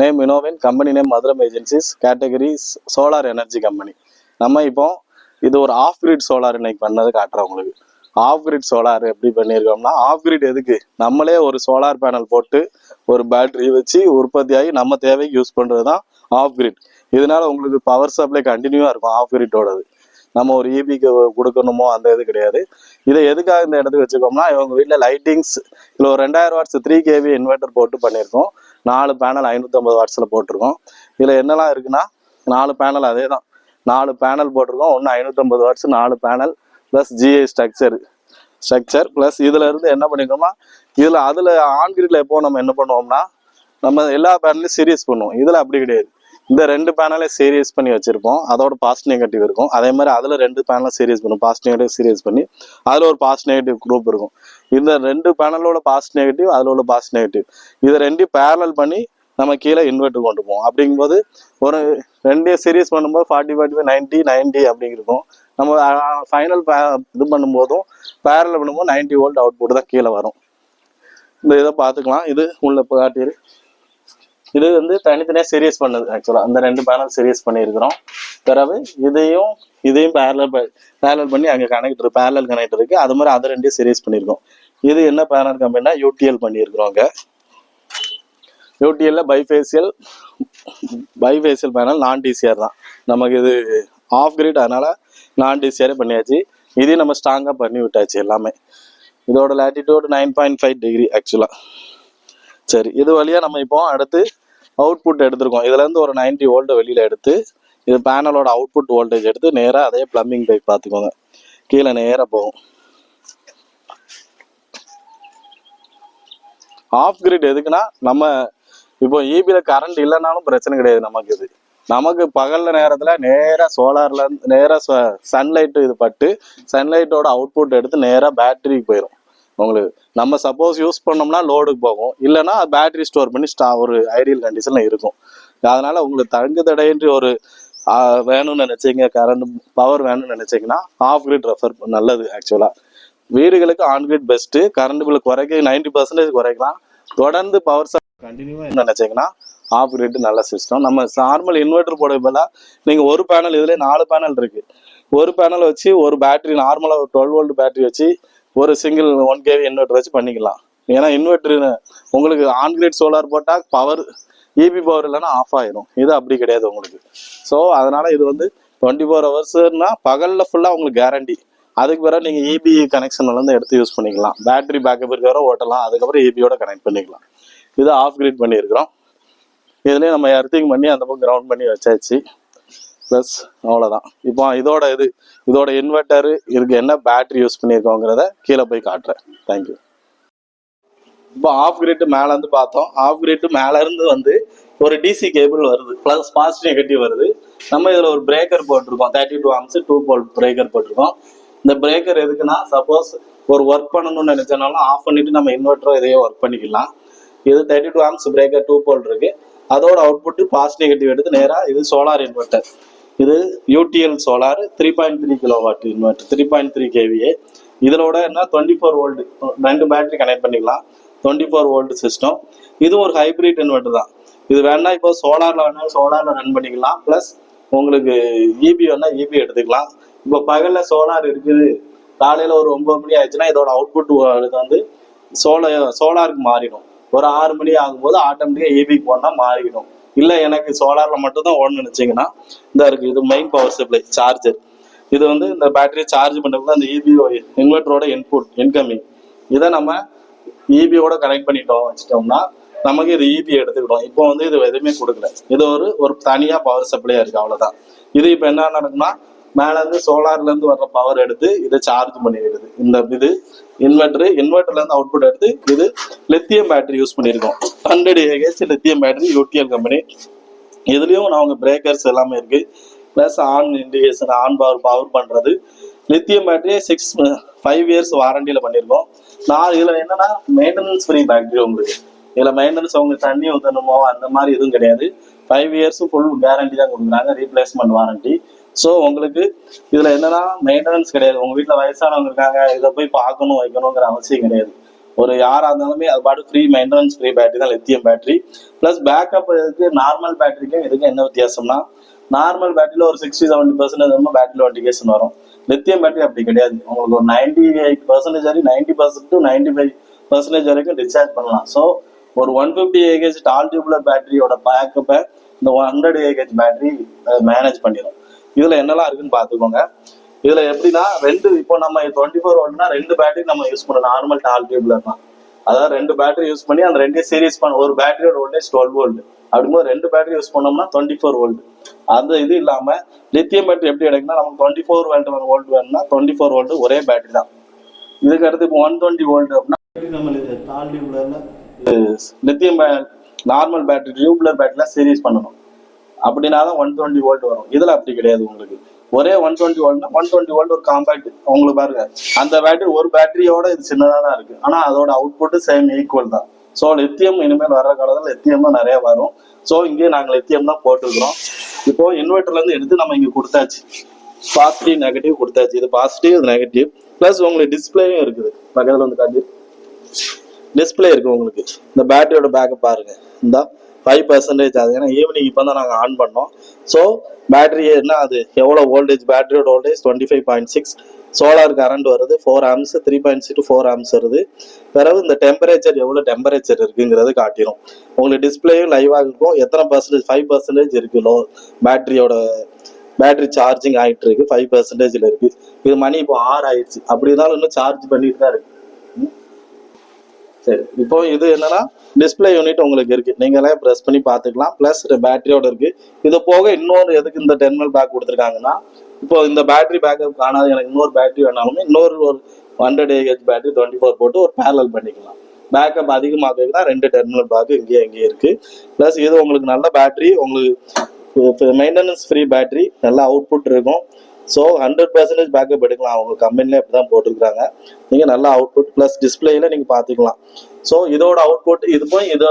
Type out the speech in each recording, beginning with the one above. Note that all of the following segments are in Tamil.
Name இனோவின் company name Madhuram agencies category solar energy company நம்ம இப்போ இது ஒரு ஆஃப் கிரிட் சோலார் இன்னைக்கு பண்ணது காட்டுறேன் உங்களுக்கு. ஆஃப் கிரிட் சோலார் எப்படி பண்ணியிருக்கோம்னா ஆஃப் கிரிட் எதுக்கு? நம்மளே ஒரு சோலார் பேனல் போட்டு ஒரு பேட்டரி வச்சு உற்பத்தி ஆகி நம்ம தேவைக்கு யூஸ் பண்ணுறது தான் ஆஃப் கிரிட் இதனால உங்களுக்கு பவர் சப்ளை கண்டினியூவாக இருக்கும் ஆஃப் கிரிட்டோடது நம்ம ஒரு இபிக்கு கொடுக்கணுமோ அந்த இது கிடையாது. இதை எதுக்காக இந்த இடத்துக்கு வச்சுக்கோம்னா இவங்க வீட்டில் லைட்டிங்ஸ் இல்லை ஒரு ரெண்டாயிரம் வாட்ஸ் த்ரீ கேவி இன்வெர்டர் போட்டு பண்ணியிருக்கோம். நாலு பேனல் ஐநூற்றம்பது வாட்ஸில் போட்டிருக்கோம். இதில் என்னெல்லாம் இருக்குன்னா நாலு பேனல் அதே தான் நாலு பேனல் போட்டிருக்கோம். ஒன்று ஐநூற்றம்பது வாட்ஸ் நாலு panel plus GI structure structure plus இதில் இருந்து என்ன பண்ணிக்கோம்னா இதில் அதில் ஆன்கிரிட்ல எப்போ நம்ம என்ன பண்ணுவோம்னா நம்ம எல்லா பேனலையும் சீரியஸ் பண்ணுவோம். இதில் அப்படி கிடையாது. இந்த ரெண்டு பேனலை சீரியஸ் பண்ணி வச்சிருப்போம். அதோட பாஸ்ட் நெகட்டிவ் இருக்கும். அதே மாதிரி அதில் ரெண்டு பேனலை சீரியஸ் பண்ணும். பாஸ்ட் நெகட்டிவ் சீரியஸ் பண்ணி அதில் ஒரு பாஸ்ட் நெகட்டிவ் குரூப் இருக்கும். இந்த ரெண்டு பேனலோட பாஸ்ட் நெகட்டிவ் அதில் உள்ள பாஸ்ட் நெகட்டிவ் இதை ரெண்டையும் பேரலல் பண்ணி நம்ம கீழே இன்வெர்ட்டர் கொண்டு போவோம். அப்படிங்கும்போது ஒரு ரெண்டு சீரியஸ் பண்ணும்போது forty forty five ninety ninety அப்படி நம்ம ஃபைனல் இது பண்ணும்போதும் பேரல் பண்ணும்போது நைன்ட்டி வோல்ட் அவுட்புட் தான் கீழே வரும். இந்த இதை பார்த்துக்கலாம். இது உள்ள காட்டிடு இது வந்து தனித்தனியாக சீரியஸ் பண்ணுது ஆக்சுவலாக அந்த ரெண்டு பேனல் சீரியஸ் பண்ணியிருக்கிறோம். பிறகு இதையும் இதையும் பேரலல் பேரலல் பண்ணி அங்கே கனெக்டர் பேரலல் கனெக்டர் இருக்குது அது மாதிரி அதை ரெண்டையும் சீரியஸ் பண்ணியிருக்கோம். இது என்ன பேனல் கம்பெனினா யூடிஎல் பண்ணியிருக்கிறோம் அங்கே. யூடிஎல்ல பைஃபேசியல் பைஃபேசியல் பேனல் நான் டிசிஆர் தான். நமக்கு இது ஆஃப் கிரிட் அதனால் நான் டிசிஆரே பண்ணியாச்சு. இதையும் நம்ம ஸ்ட்ராங்காக பண்ணி விட்டாச்சு எல்லாமே. இதோட latitude nine point five degree ஆக்சுவலாக சரி இது வழியாக நம்ம இப்போ அடுத்து அவுட்புட் எடுத்திருக்கோம். இதுலேருந்து ஒரு 90 வோல்ட் வெளியில் எடுத்து இது பேனலோட அவுட்புட் வோல்டேஜ் எடுத்து நேராக அதே ப்ளம்பிங் பைப் பார்த்துக்கோங்க கீழே நேராக போகும். ஆஃப் கிரிட் எதுக்குன்னா நம்ம இப்போ ஈபியில் கரண்ட் இல்லைனாலும் பிரச்சனை கிடையாது நமக்கு இது. நமக்கு பகல்ல நேரத்துல நேரா சோலார்ல நேராக நேரா சன்லைட் இது பட்டு சன்லைட்டோட அவுட்புட் எடுத்து நேரா பேட்டரிக்கு போயிடும் உங்களுக்கு நம்ம சப்போஸ் யூஸ் பண்ணோம்னா லோடுக்கு போகும். இல்லைன்னா பேட்டரி ஸ்டோர் பண்ணி ஸ்டா ஒரு ஐடியல் கண்டிஷனில் இருக்கும். அதனால் உங்களுக்கு தங்கு தடையின்றி ஒரு வேணும்னு நினச்சிங்க கரண்ட் பவர் வேணும்னு நினச்சிங்கன்னா ஆஃப் கிரிட் ரெஃபர் நல்லது ஆக்சுவலாக வீடுகளுக்கு on grid best current bill குறைக்க நைன்டி பர்சன்டேஜ் குறைக்கலாம். தொடர்ந்து பவர் கண்டினியூவாக நினச்சிங்கன்னா ஆஃப் கிரிட் நல்ல சிஸ்டம் நம்ம நார்மல் இன்வெர்டர் போட பதிலாக நீங்கள் ஒரு பேனல் இதுல நாலு பேனல் இருக்குது ஒரு பேனல் வச்சு ஒரு பேட்டரி நார்மலாக ஒரு டுவெல் வோல்ட் பேட்டரி வச்சு ஒரு சிங்கிள் ஒன் கேவி இன்வெர்டர் வச்சு பண்ணிக்கலாம். ஏன்னா இன்வெர்டர் உங்களுக்கு ஆன்கிரேட் சோலார் போட்டால் பவர் இபி பவர் இல்லைன்னா ஆஃப் ஆயிரும். இது அப்படி கிடையாது உங்களுக்கு. ஸோ அதனால இது வந்து டுவெண்ட்டி ஃபோர் ஹவர்ஸ்னா பகலில் ஃபுல்லாக உங்களுக்கு கேரண்டி அதுக்கு பிறகு நீங்கள் இபி கனெக்ஷன்லேருந்து எடுத்து யூஸ் பண்ணிக்கலாம். பேட்டரி பேக்கப் இருக்கிற ஓட்டலாம். அதுக்கப்புறம் இபியோட கனெக்ட் பண்ணிக்கலாம். இது ஆஃப் கிரேட் பண்ணியிருக்கிறோம். இதுலேயே நம்ம எர்த்திங் பண்ணி அந்த பக்கம் கிரவுண்ட் பண்ணி வச்சாச்சு. ப்ளஸ் அவ்வளோதான் இப்போ இதோட இது இதோட இன்வெர்ட்டரு இதுக்கு என்ன பேட்டரி யூஸ் பண்ணியிருக்கோங்கிறத கீழே போய் காட்டுறேன். தேங்க்யூ இப்போ ஆஃப் கிரிட்டு மேல இருந்து பார்த்தோம். ஆஃப் கிரிட்டு மேல இருந்து வந்து ஒரு டிசி கேபிள் வருது. ப்ளஸ் பாசிட்டிவ் நெகட்டிவ் வருது. நம்ம இதில் ஒரு பிரேக்கர் போட்டிருக்கோம். Thirty two amps two pole breaker போட்டிருக்கோம். இந்த பிரேக்கர் எதுக்குன்னா சப்போஸ் ஒரு ஒர்க் பண்ணணும்னு நினைச்சனாலும் ஆஃப் பண்ணிட்டு நம்ம இன்வெர்டரோ இதையே ஒர்க் பண்ணிக்கலாம். இது thirty two amps breaker two pole இருக்கு. அதோட அவுட்புட் பாசிட்டிவ் நெகட்டிவ் எடுத்து நேரா இது சோலார் இன்வெர்டர் இது UTL solar three point three kilo watt inverter three point three KVA இதோட என்ன? டுவெண்ட்டி ஃபோர் வோல்டு ரெண்டு பேட்டரி கனெக்ட் பண்ணிக்கலாம். டுவெண்ட்டி ஃபோர் வோல்டு சிஸ்டம் இது ஒரு ஹைபிரிட் இன்வெர்டர் தான். இது வேணா இப்போ சோலாரில் வேணா சோலாரில் ரன் பண்ணிக்கலாம். ப்ளஸ் உங்களுக்கு இபி வேணா இபி எடுத்துக்கலாம். இப்போ பகலில் சோலார் இருக்குது. காலையில் ஒரு ஒம்பது மணி ஆயிடுச்சுன்னா இதோட அவுட்புட் வந்து சோலார் சோலாருக்கு மாறிடும். ஒரு ஆறு மணி ஆகும்போது ஆட்டோமேட்டிக்காக இபிக்கு போனால் மாறிடும். இல்லை எனக்கு சோலார்ல மட்டும் தான் ஓடணும்னு நினைச்சீங்கன்னா இந்த இருக்குது இது மெயின் பவர் சப்ளை சார்ஜர் இது வந்து இந்த பேட்டரியை சார்ஜ் பண்ணுறது அந்த இபிஓ இன்வெர்டரோட இன்புட் இன்கமிங் இதை நம்ம இபியோட கனெக்ட் பண்ணிட்டோம் வச்சுட்டோம்னா நமக்கு இது இபி எடுத்துக்கிட்டோம் இப்போ வந்து இது எதுவுமே கொடுக்கல. இது ஒரு ஒரு தனியா பவர் சப்ளையாக இருக்கு அவ்வளோதான் இது இப்போ என்ன நடக்கும்னா மேல இருந்து சோலார்ல இருந்து வர்ற பவர் எடுத்து இதை சார்ஜ் பண்ணிடுது. இந்த இது இன்வெர்டர் இன்வெர்டர்ல இருந்து அவுட்புட் எடுத்து இது லித்தியம் பேட்டரி யூஸ் பண்ணியிருக்கோம். Hundred AH lithium battery UTL company இதுலயும் அவங்க பிரேக்கர்ஸ் எல்லாமே இருக்கு. Plus on indication on power power பண்றது. Lithium battery six five years வாரண்டியில பண்ணியிருக்கோம். நான் இதுல என்னன்னா மெயின்டெனன்ஸ் ஃப்ரீ பேட்டரி உங்களுக்கு. இதுல மெயின்டெனன்ஸ் அவங்க தண்ணி ஊற்றணுமோ அந்த மாதிரி எதுவும் கிடையாது. ஃபைவ் இயர்ஸும் ஃபுல் கேரண்டி தான் கொடுக்குறாங்க. ரீப்ளேஸ்மெண்ட் வாரண்டி ஸோ உங்களுக்கு இதுல என்னன்னா மெயின்டெனன்ஸ் கிடையாது. உங்க வீட்டில் வயசானவங்க இருக்காங்க. இதை போய் பார்க்கணும் வைக்கணுங்கிற அவசியம் கிடையாது. ஒரு யாரா இருந்தாலுமே அது பாட்டு ஃப்ரீ மெயின்டெனன்ஸ் ஃப்ரீ பேட்டரி தான் லித்தியம் பேட்டரி ப்ளஸ் பேக்கப் இதுக்கு நார்மல் பேட்டரிக்கும் இதுக்கு என்ன வித்தியாசம்னா நார்மல் பேட்டரியில் ஒரு சிக்ஸ்டி செவன்டி பர்சன்டேஜ் பேட்டரியில் வண்டிகேஷன் வரும். லித்தியம் பேட்டரி அப்படி கிடையாது. உங்களுக்கு ஒரு நைன்டி எயிட் பர்சன்டேஜ் வரைக்கும் ninety percent to ninety five percentage வரைக்கும் டிஸ்சார்ஜ் பண்ணலாம். ஸோ ஒரு ஒன் ஃபிஃப்டி ஏகேஜ் டால் டியூப்லர் பேட்டரியோட பேக்கப்பை இந்த ஒன் ஹண்ட்ரட் ஏகேஜ் பேட்டரி மேனேஜ் பண்ணிடும் இதில் என்னெல்லாம் இருக்குன்னு பார்த்துக்கோங்க. இதுல எப்படின்னா ரெண்டு இப்போ நம்ம டுவெண்ட்டி ஃபோர் வோல்ட்னா ரெண்டு பேட்டரி நம்ம யூஸ் பண்ணலாம். நார்மல் டால் டியூப்ல தான். அதாவது ரெண்டு பேட்டரி யூஸ் பண்ணி அந்த ரெண்டே சீரிஸ் பண்ண ஒரு பேட்டரியோட வோல்டேஜ் டுவெல் வோல்ட் அப்படிங்கும்போது ரெண்டு பேட்டரி யூஸ் பண்ணோம்னா டுவெண்ட்டி ஃபோர் வோல்ட் அந்த இது இல்லாம லித்தியம் பேட்டரி எப்படி எடுக்குன்னா நமக்கு டுவெண்ட்டி ஃபோர் வோல்ட் வோல்ட் வேணும்னா டுவெண்ட்டி ஃபோர் வோல்ட் ஒரே பேட்டரி தான். இதுக்கு அடுத்து இப்போ ஒன் டுவெண்ட்டி வோல்ட் அப்படின்னா நம்ம டால் டியூப்லர்ல லித்தியம் நார்மல் பேட்டரி டியூப்லர் பேட்டரிலாம் சீரியஸ் பண்ணணும். அப்படின்னா தான் ஒன் டுவெண்ட்டி வோல்ட் வரும். இதில் அப்படி கிடையாது உங்களுக்கு. ஒரே ஒன் டுவெண்ட்டி வோல்ட்னா ஒன் டுவெண்ட்டி வோல்ட் ஒரு காம்பேக்ட் உங்களுக்கு பாருங்க அந்த பேட்டரி ஒரு பேட்டரியோட இது சின்னதாக தான் இருக்கு. ஆனால் அதோட அவுட்புட்டு சேம் ஈக்குவல் தான். ஸோ லித்தியம் இனிமேல் வர்ற காலத்தில் லித்தியம் தான் நிறைய வரும். ஸோ இங்கே நாங்கள் லித்தியம் தான் போட்டுருக்குறோம். இப்போ இன்வெர்டர்லேருந்து எடுத்து நம்ம இங்கே கொடுத்தாச்சு. பாசிட்டிவ் நெகட்டிவ் கொடுத்தாச்சு. இது பாசிட்டிவ் இது நெகட்டிவ் ப்ளஸ் உங்களுக்கு டிஸ்பிளேயும் இருக்குது. பக்கத்தில் வந்து காட்டி டிஸ்பிளே இருக்கு உங்களுக்கு. இந்த பேட்டரியோட பேக்கப் பாருங்க. இந்த ஃபைவ் பர்சன்டேஜ் ஆகுது. ஏன்னா ஈவினிங் இப்போ தான் நாங்கள் ஆன் பண்ணோம். ஸோ பேட்டரி என்ன அது எவ்வளோ voltage பேட்டரியோட voltage twenty five point six solar current வருது. Four amps three point six to four amps வருது. பிறகு இந்த டெம்பரேச்சர் எவ்வளோ டெம்பரேச்சர் இருக்குங்கிறது காட்டிடும் உங்களுக்கு டிஸ்பிளேயும் லைவாக இருக்கும். எத்தனை பர்சன்டேஜ் ஃபைவ் பர்சன்டேஜ் இருக்கு லோ பேட்டரியோட பேட்டரி சார்ஜிங் ஆகிட்டு இருக்கு. ஃபைவ் பர்சன்டேஜில் இருக்கு. இது மணி இப்போ ஆறு ஆயிடுச்சு. அப்படி இருந்தாலும் இன்னும் சார்ஜ் பண்ணிட்டு தான் இருக்கு. சரி. இப்போ இது என்னன்னா டிஸ்ப்ளே யூனிட் உங்களுக்கு இருக்கு. நீங்களே ப்ரெஸ் பண்ணி பார்த்துக்கலாம். ப்ளஸ் பேட்டரியோட இருக்கு. இது போக இன்னொரு எதுக்கு இந்த டெர்மினல் பேக் கொடுத்துருக்காங்கன்னா இப்போ இந்த பேட்டரி பேக்கப் காணாது. எனக்கு இன்னொரு பேட்டரி வேணாலுமே இன்னொரு ஒரு hundred AH battery twenty four போட்டு ஒரு பேரல் பண்ணிக்கலாம். பேக்கப் அதிகமாக ரெண்டு டெர்மினல் பேக் இங்கேயே இங்கேயே இருக்கு. ப்ளஸ் இது உங்களுக்கு நல்ல பேட்டரி உங்களுக்கு மெயின்டெனன்ஸ் ஃப்ரீ பேட்டரி நல்ல அவுட்புட் இருக்கும். ஸோ ஹண்ட்ரட் பர்சன்டேஜ் பேக்கப் எடுக்கலாம். அவங்க கம்பெனிலே அப்படி தான் போட்டிருக்காங்க நீங்கள் நல்ல அவுட்புட் ப்ளஸ் டிஸ்பிளேல நீங்கள் பார்த்துக்கலாம். ஸோ இதோட அவுட்புட் இது போய் இதை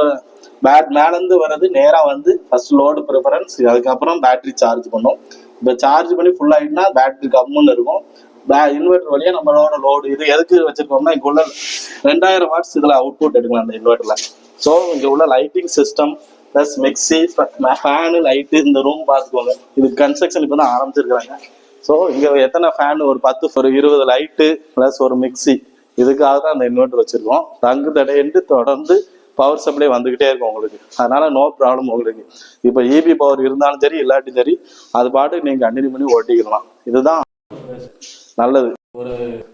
பேட் மேலேருந்து வர்றது நேராக வந்து ஃபர்ஸ்ட் லோடு ப்ரிஃபரன்ஸ் அதுக்கப்புறம் பேட்டரி சார்ஜ் பண்ணும். இப்போ சார்ஜ் பண்ணி ஃபுல் ஆகிட்டுனா பேட்டரி கம்முன்னு இருக்கும். பே இன்வெர்டர் வழியாக நம்மளோட லோடு இது எதுக்கு வச்சுருக்கோம்னா இங்கே உள்ள ரெண்டாயிரம் வாட்ஸ் இதில் அவுட்புட் எடுக்கலாம் அந்த இன்வெர்டரில் ஸோ இங்கே உள்ள lighting system plus mixie fan light இந்த ரூம் பார்த்துக்கோங்க. இது கன்ஸ்ட்ரக்ஷன் இப்போ தான் ஆரம்பிச்சிருக்கிறாங்க. ஸோ இங்க எத்தனை ஃபேன் ஒரு பத்து ஒரு இருபது லைட்டு ப்ளஸ் ஒரு மிக்சி இதுக்காக தான் அந்த இன்வெர்டர் வச்சிருக்கோம். தங்கு தடையின்றி தொடர்ந்து பவர் சப்ளை வந்துகிட்டே இருக்கும் உங்களுக்கு. அதனால நோ ப்ராப்ளம் உங்களுக்கு. இப்போ இபி பவர் இருந்தாலும் சரி இல்லாட்டியும் சரி அது பாட்டுக்கு நீங்க கண்டினியூ பண்ணி ஓட்டிக்கலாம். இதுதான் நல்லது. ஒரு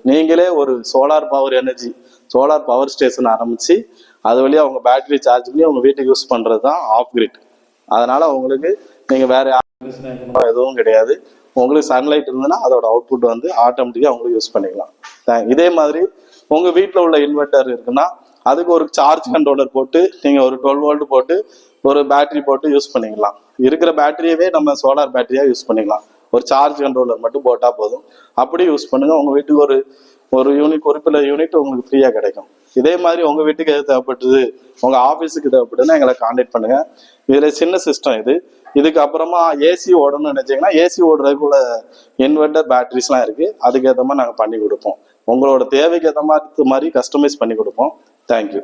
நீங்களே ஒரு solar power energy solar power station ஆரம்பிச்சு அது வழியா உங்க பேட்டரி சார்ஜ் பண்ணி உங்க வீட்டுக்கு யூஸ் பண்றது தான் ஆஃப் கிரிட் அதனால உங்களுக்கு நீங்க வேற எதுவும் கிடையாது. உங்களுக்கு சன்லைட் இருந்ததுன்னா அதோட அவுட்புட் வந்து ஆட்டோமேட்டிக்காக உங்களுக்கு யூஸ் பண்ணிக்கலாம். இதே மாதிரி உங்கள் வீட்டில் உள்ள இன்வெர்டர் இருக்குன்னா அதுக்கு ஒரு சார்ஜ் கண்ட்ரோலர் போட்டு நீங்கள் ஒரு டுவெல் வோல்ட் போட்டு ஒரு பேட்டரி போட்டு யூஸ் பண்ணிக்கலாம். இருக்கிற பேட்டரியவே நம்ம சோலார் பேட்டரியாக யூஸ் பண்ணிக்கலாம். ஒரு சார்ஜ் கண்ட்ரோலர் மட்டும் போட்டால் போதும். அப்படி யூஸ் பண்ணுங்கள் உங்கள் வீட்டுக்கு ஒரு ஒரு யூனிட் குறிப்பிட்ட யூனிட் உங்களுக்கு ஃப்ரீயாக கிடைக்கும். இதே மாதிரி உங்கள் வீட்டுக்கு எது தேவைப்பட்டது உங்கள் ஆஃபீஸுக்கு தேவைப்படுதுன்னா எங்களை காண்டாக்ட் பண்ணுங்கள் இதில் சின்ன சிஸ்டம் இது. இதுக்கு அப்புறமா ஏசி ஓடணும்னு நினைச்சீங்கன்னா ஏசி ஓடுறதுக்குள்ள இன்வெர்டர் பேட்டரிஸ்லாம் இருக்கு. அதுக்கேற்ற மாதிரி நாங்கள் பண்ணி கொடுப்போம். உங்களோட தேவைக்கு ஏற்ற மாதிரி மாதிரி கஸ்டமைஸ் பண்ணி கொடுப்போம். தேங்க்யூ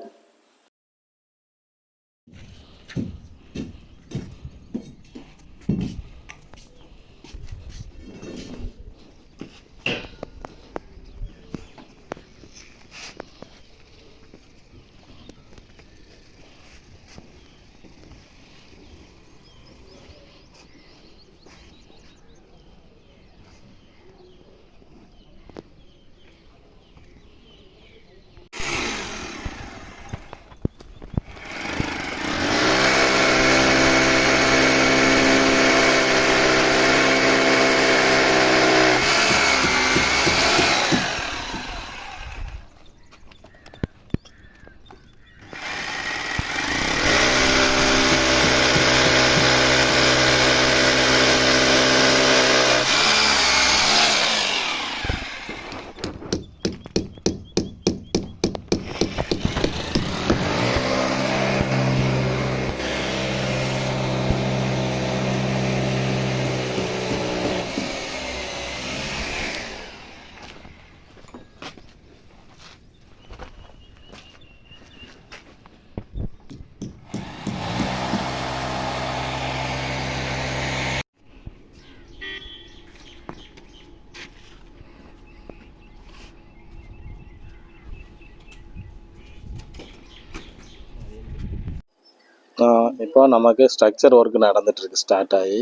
இப்போ நமக்கு ஸ்ட்ரக்சர் ஒர்க் நடந்துகிட்ருக்கு ஸ்டார்ட் ஆகி.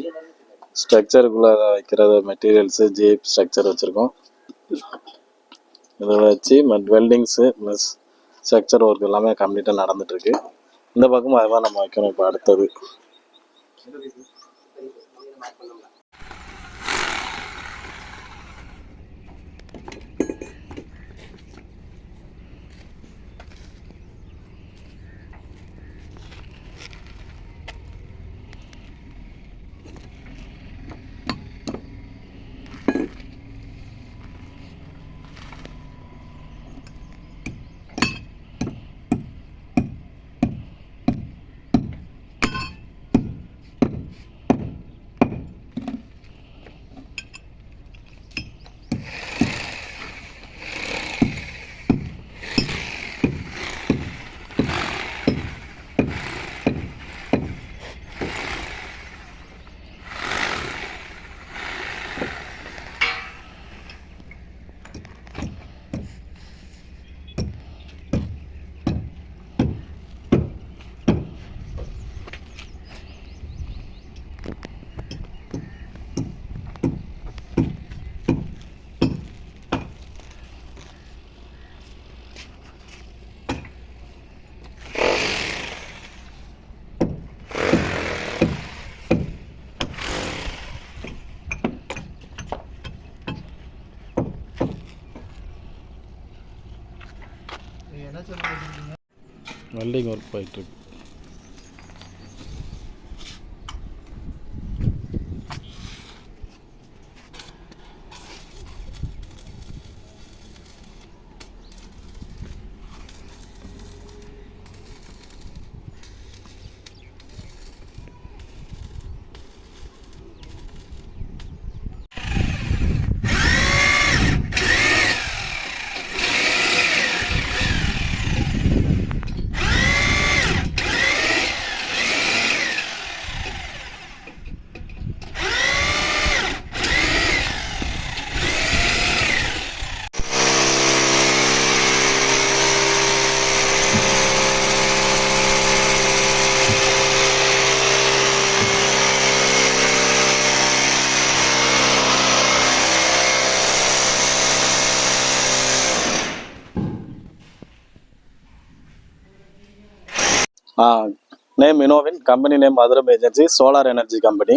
ஸ்ட்ரக்சருக்குள்ளே வைக்கிறது மெட்டீரியல்ஸு ஜீப் ஸ்ட்ரக்சர் வச்சுருக்கோம். இதை வச்சு வெல்டிங்ஸு ப்ளஸ் ஸ்ட்ரக்சர் ஒர்க் எல்லாமே கம்ப்ளீட்டாக நடந்துகிட்ருக்கு இந்த பக்கமும் அதுதான் நம்ம வைக்கணும் இப்போ அடுத்தது. வெல்டிங் ஒர்க் போயிட்டுருக்கு. Name இனோவின் company name Madhuram agency solar energy company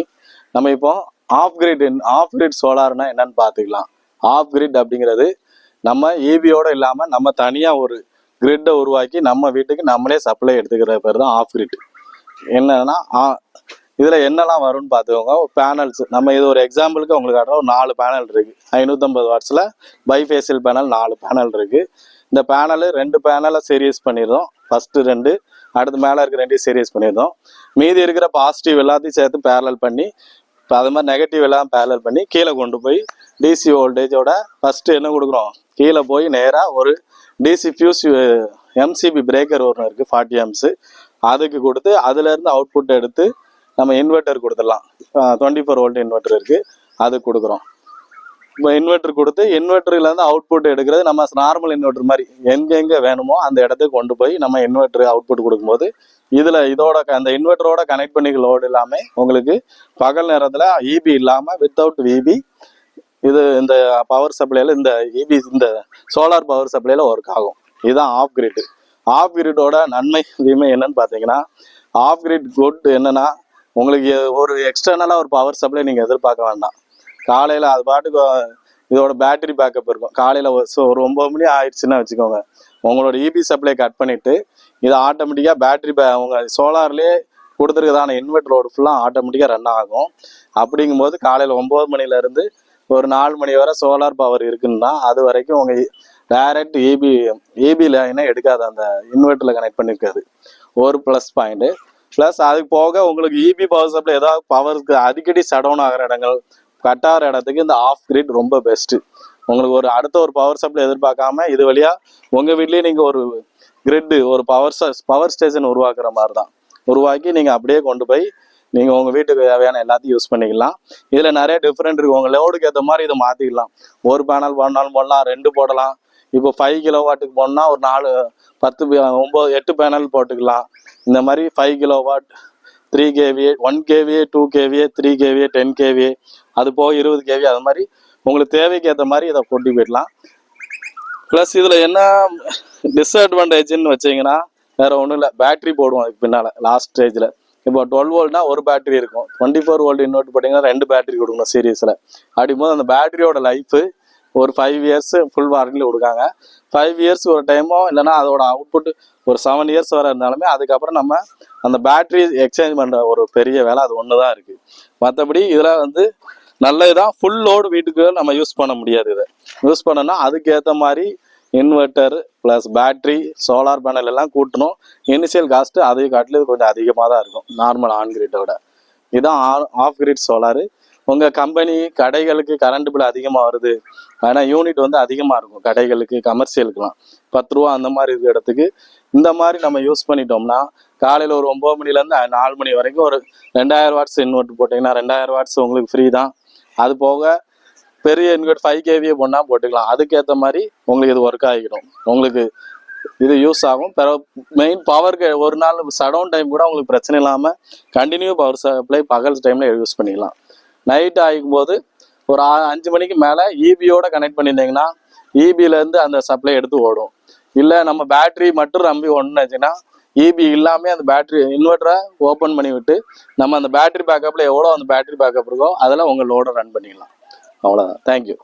நம்ம இப்போ ஆஃப் கிரிட் ஆஃப் கிரிட் சோலார்னா என்னன்னு பார்த்துக்கலாம். ஆஃப் கிரிட் அப்படிங்கிறது நம்ம ஈபியோட இல்லாமல் நம்ம தனியாக ஒரு கிரிட்டை உருவாக்கி நம்ம வீட்டுக்கு நம்மளே சப்ளை எடுத்துக்கிற பேர் தான் ஆஃப் கிரிட் என்னன்னா இதில் என்னெல்லாம் வரும்னு பார்த்துக்கோங்க. பேனல்ஸ் நம்ம இது ஒரு எக்ஸாம்பிளுக்கு உங்களுக்கு காட்டுறோம். ஒரு நாலு பேனல் இருக்குது ஐநூற்றம்பது வாட்ஸில் பைஃபேசியல் பேனல் நாலு பேனல் இருக்குது இந்த பேனல் ரெண்டு பேனலை சீரியஸ் பண்ணிடுறோம். ஃபஸ்ட்டு ரெண்டு அடுத்து மேலே இருக்க ரெண்டையும் சீரியஸ் பண்ணியிருந்தோம். மீதி இருக்கிற பாசிட்டிவ் எல்லாத்தையும் சேர்த்து பேரலல் பண்ணி இப்போ அது மாதிரி நெகட்டிவ் எல்லாம் பேரல் பண்ணி கீழே கொண்டு போய் டிசி வோல்டேஜோட ஃபஸ்ட்டு என்ன கொடுக்குறோம்? கீழே போய் நேராக ஒரு டிசி ஃபியூஸ் எம்சிபி பிரேக்கர் ஒன்று இருக்குது ஃபார்ட்டி எம்ஸு அதுக்கு கொடுத்து அதுலேருந்து அவுட்புட் எடுத்து நம்ம இன்வெர்ட்டர் கொடுத்துடலாம். டுவெண்ட்டி ஃபோர் வோல்ட் இன்வெர்ட்டர் இருக்குது அது கொடுக்குறோம். இன்வெர்டர் கொடுத்து இன்வெர்ட்டர்லேருந்து அவுட்புட் எடுக்கிறது நம்ம நார்மல் இன்வெர்டர் மாதிரி எங்கெங்கே வேணுமோ அந்த இடத்துக்கு கொண்டு போய் நம்ம இன்வெர்டர் அவுட்புட் கொடுக்கும்போது இதில் இதோட க- அந்த இன்வெர்ட்டரோட கனெக்ட் பண்ணி லோடு இல்லாமல் உங்களுக்கு பகல் நேரத்தில் இபி இல்லாமல் வித்தவுட் விபி இது இந்த பவர் சப்ளையில் இந்த இபி இந்த சோலார் பவர் சப்ளையில் ஒர்க் ஆகும். இதுதான் ஆஃப் கிரிட் ஆஃப் கிரிட்டோட நன்மை தீமை என்னன்னு பார்த்தீங்கன்னா ஆஃப் கிரிட் குட் என்னன்னா உங்களுக்கு ஒரு எக்ஸ்டர்னலாக ஒரு பவர் சப்ளை நீங்கள் எதிர்பார்க்க வேண்டாம். காலையில் அது பாட்டுக்கு இதோட பேட்டரி பேக்கப் இருக்கும். காலையில் ஒரு ஒம்பது மணி ஆயிடுச்சுன்னா வச்சுக்கோங்க. உங்களோட இபி சப்ளை கட் பண்ணிவிட்டு இது ஆட்டோமேட்டிக்காக பேட்டரி பே அவங்க சோலார்லேயே கொடுத்துருக்கதான இன்வெர்டரோடு ஃபுல்லாக ஆட்டோமேட்டிக்காக ரன் ஆகும். அப்படிங்கும்போது காலையில் ஒம்பது மணிலேருந்து ஒரு நாலு மணி வரை சோலார் பவர் இருக்குன்னா அது வரைக்கும் உங்கள் டைரக்ட் இபி இபி லைனை எடுக்காது அந்த இன்வெர்ட்டரில் கனெக்ட் பண்ணியிருக்காது ஒரு ப்ளஸ் பாயிண்ட்டு ப்ளஸ் அதுக்கு போக உங்களுக்கு இபி பவர் சப்ளை ஏதாவது பவருக்கு அடிக்கடி ஷடவுன் ஆகிற இடங்கள் கட்டார இடத்துக்கு இந்த ஆஃப் கிரிட் ரொம்ப பெஸ்ட்டு உங்களுக்கு ஒரு அடுத்த ஒரு பவர் சப்ளை எதிர்பார்க்காம இது வழியா உங்கள் வீட்லேயே நீங்கள் ஒரு கிரிட்டு ஒரு பவர் பவர் ஸ்டேஷன் உருவாக்குற மாதிரி தான் உருவாக்கி நீங்கள் அப்படியே கொண்டு போய் நீங்கள் உங்கள் வீட்டுக்கு தேவையான எல்லாத்தையும் யூஸ் பண்ணிக்கலாம். இதில் நிறைய டிஃப்ரெண்ட் இருக்கு. உங்கள் லோடுக்கு ஏற்ற மாதிரி இதை மாற்றிக்கலாம் ஒரு பேனல் போடனாலும் போடலாம் ரெண்டு போடலாம். இப்போ ஃபைவ் கிலோ வாட்டுக்கு போடணும்னா ஒரு நாலு பத்து பே- ஒம்பது எட்டு பேனல் போட்டுக்கலாம். இந்த மாதிரி five kilo watt three KVA one KVA two KVA three KVA ten KVA அது போக இருபது கேவி அது மாதிரி உங்களுக்கு தேவைக்கு ஏற்ற மாதிரி இதை கொண்டு போயிடலாம். ப்ளஸ் இதில் என்ன டிஸ்அட்வான்டேஜ்னு வச்சிங்கன்னா வேறு ஒன்றும் இல்லை பேட்ரி போடுவோம் அதுக்கு பின்னால் லாஸ்ட் ஸ்டேஜில் இப்போ டுவெல் வோல்ட்னா ஒரு பேட்டரி இருக்கும். டுவெண்ட்டி ஃபோர் வோல்ட் இன்னொரு பார்த்தீங்கன்னா ரெண்டு பேட்டரி கொடுக்கணும் சீரியஸில் அப்படிங்கும்போது அந்த பேட்டரியோட லைஃபு ஒரு ஃபைவ் இயர்ஸ் ஃபுல் வாரண்டியில் கொடுக்காங்க. ஃபைவ் இயர்ஸ் ஒரு டைமோ இல்லைன்னா அதோட அவுட்புட் ஒரு செவன் இயர்ஸ் வர இருந்தாலுமே அதுக்கப்புறம் நம்ம அந்த பேட்டரி எக்ஸ்சேஞ்ச் பண்ணுற ஒரு பெரிய வேலை அது ஒன்று தான் இருக்குது மற்றபடி இதில் வந்து நல்லதுதான். ஃபுல் லோடு வீட்டுக்கு நம்ம யூஸ் பண்ண முடியாது இதை. யூஸ் பண்ணோம்னா அதுக்கேற்ற மாதிரி inverter plus battery solar panel எல்லாம் கூட்டணும். இனிஷியல் காஸ்ட்டு அதை காட்டிலும் கொஞ்சம் அதிகமாக தான் இருக்கும் நார்மல் ஆன் கிரிட்டோட இதுதான் ஆஃப் கிரிட் சோலாரு உங்கள் கம்பெனி கடைகளுக்கு கரண்ட் பில் அதிகமாக வருது. ஆனால் யூனிட் வந்து அதிகமாக இருக்கும். கடைகளுக்கு கமர்ஷியலுக்குலாம் பத்து ரூபா அந்த மாதிரி இருக்கிற இடத்துக்கு இந்த மாதிரி நம்ம யூஸ் பண்ணிட்டோம்னா காலையில் ஒரு ஒம்பது மணிலேருந்து நாலு மணி வரைக்கும் ஒரு ரெண்டாயிரம் வாட்ஸ் இன்வெர்ட் போட்டிங்கன்னா ரெண்டாயிரம் வாட்ஸ் உங்களுக்கு ஃப்ரீ தான். அது போக பெரிய இன்வெர்ட் ஃபைவ் கேவியே போனால் போட்டுக்கலாம். அதுக்கேற்ற மாதிரி உங்களுக்கு இது ஒர்க் ஆகிடும். உங்களுக்கு இது யூஸ் ஆகும். பிற மெயின் பவருக்கு ஒரு நாள் சடவுன் டைம் கூட உங்களுக்கு பிரச்சனை இல்லாமல் கண்டினியூ பவர் சப்ளை பகல் டைமில் யூஸ் பண்ணிக்கலாம். நைட் ஆகும்போது ஒரு ஆ- அஞ்சு மணிக்கு மேலே ஈபியோட கனெக்ட் பண்ணியிருந்தீங்கன்னா ஈபியிலேருந்து அந்த சப்ளை எடுத்து ஓடும். இல்லை நம்ம பேட்டரி மட்டும் நம்பி ஒன்றுச்சுன்னா இபி இல்லாமல் அந்த பேட்டரி இன்வெர்ட்டரை ஓப்பன் பண்ணி விட்டு நம்ம அந்த பேட்டரி பேக்கப்பில் எவ்வளோ அந்த பேட்டரி பேக்கப் இருக்கோ அதில் உங்கள் லோடை ரன் பண்ணிக்கலாம். அவ்வளோதான் தேங்க்யூ